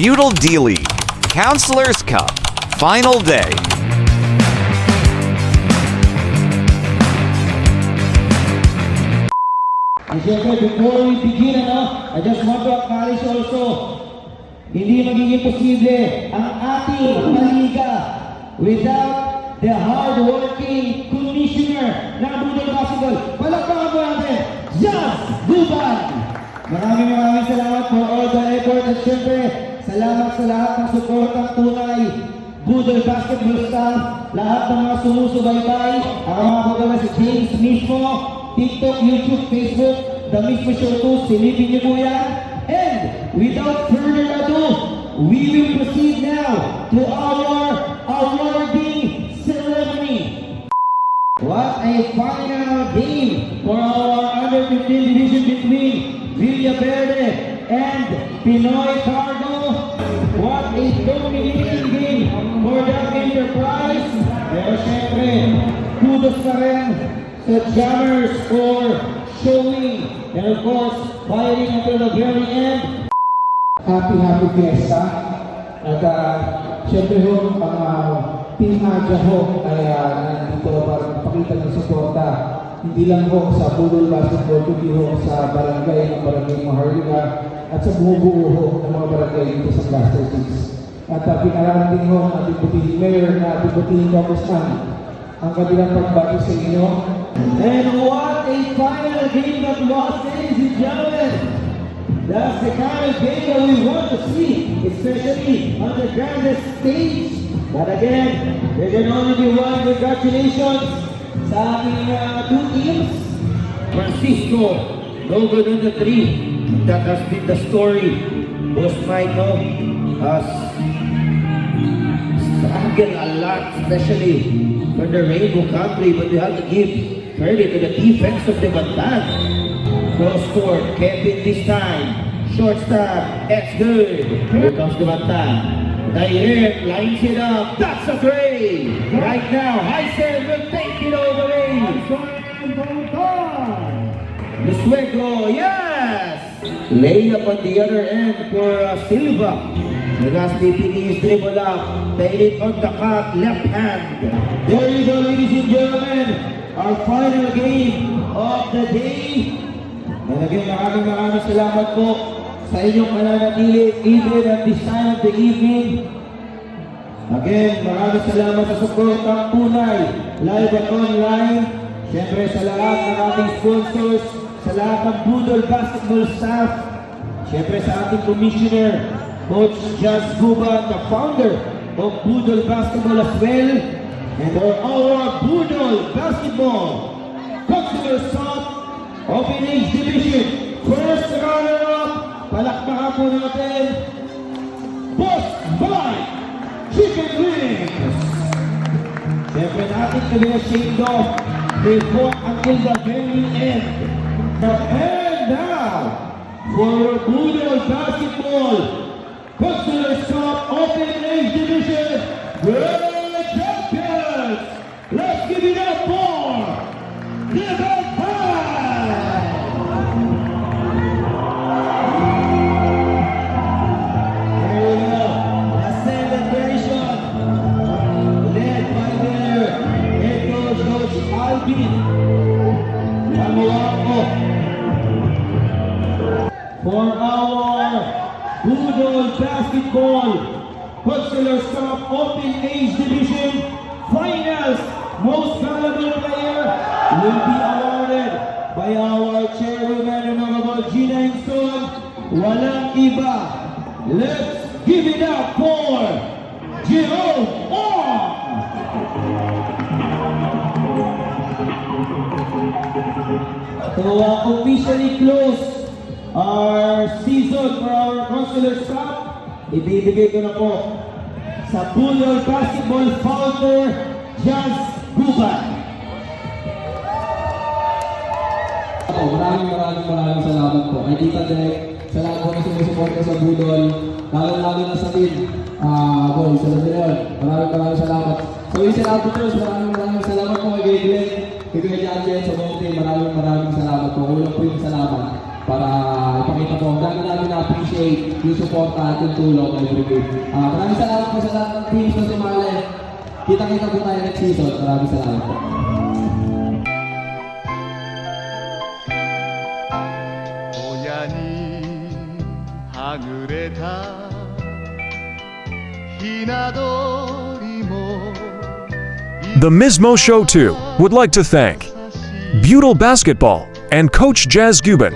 Butyl D League, Counselors Cup, Final Day. And syempre, before we begin, ano, I just want to acknowledge also, hindi magiging posible ang ating paliga without the hard-working commissioner ng Budol Basketball. Palakpakan po natin, Jazz Guban! Maraming maraming salamat for all the effort at syempre, salamat sa lahat ng suportang tunay Budol Basketball staff, lahat ng mga sumusubaybay, ang mga kagala si James mismo, TikTok, YouTube, Facebook, The Mismo Show 2, silipin niyo po yan. And without further ado, we will proceed now to our awarding ceremony. What a final game for our under 15 division between Villaverde and Pinoy Cargo. A dominating for the enterprise. Pero syempre, kudos na rin sa Jammers for showing and of course, fighting until the very end. Happy, happy fiesta. At uh, syempre ho, ang uh, Team Aja ho ay uh, nandito para pakita ng suporta. Hindi lang ho sa Budol Basketball, kundi ho sa barangay ng Barangay Maharlika at sa bumubuo ho ng mga barangay dito sa Cluster 6. At uh, pinaralan din ho ang ating butihing mayor na ating butihing kamustan ang kanilang pagbati sa inyo And what a final game that was, ladies and gentlemen. That's the kind of game that we want to see, especially on the grandest stage. But again, there can only be one congratulations sa ating uh, two teams. Francisco, no good on the three. That has been the story. Boss no? Has struggled a lot, especially for the Rainbow Country, but we have to give credit to the defense of the Bantan. Cross court, Kevin this time. Short stop, that's good. Here comes the Bantan. Direct, lines it up, that's a three. Right now, Heisen will take The Lusuego, yes! Layup on the other end for uh, Silva. Legaspi his dribble up. Tail it on the cut, left hand. There you go, ladies and gentlemen. Our final game of the day. Again, maraming maraming salamat po sa inyong mananatili even at this time of the evening. Again, maraming salamat sa support ng Punay, live at online. Siyempre sa lahat ng ating sponsors, sa lahat ng Budol Basketball staff, siyempre sa ating commissioner, Coach Jazz Guban, the founder of Budol Basketball as well, and our, our Budol Basketball. Consular South Open Age Division, first runner-up, palakpakan po natin, Boss Mike Chicken Wings! Siyempre natin kami na shake off before until the very end. And now, for Budol Basketball, Consular South Open Age Division, World Champions! Let's give it up for For our Budol Basketball Consular Cup Open Age Division Finals, most valuable player will be awarded by our chairwoman, Honorable Gina Inson. Walang iba. Let's give it up for Jerome Ong! To uh, officially close our season for our Consular Cup, ibibigay ko na po sa Budol Basketball founder, Jazz Guban. Ako, maraming maraming maraming salamat po. Kay Tita Dek, sa lahat po na sumusuporta sa Budol, lalo-lalo na sa team, ah, boy, sa Leon. Maraming maraming salamat. So, yung sa Arbiters, maraming maraming salamat po kay Glenn, Bibigay niya ang Jeff Somonte, maraming maraming salamat po. Ulang po yung salamat para ipakita po. Dami namin na-appreciate yung support at yung tulong every week. Uh, ah, maraming salamat po sa lahat ng teams na sumali. Kita-kita po tayo next season. Maraming salamat po. 하늘에 다 희나도 The Mismo Show 2 would like to thank Butyl Basketball and Coach Jazz Gubin.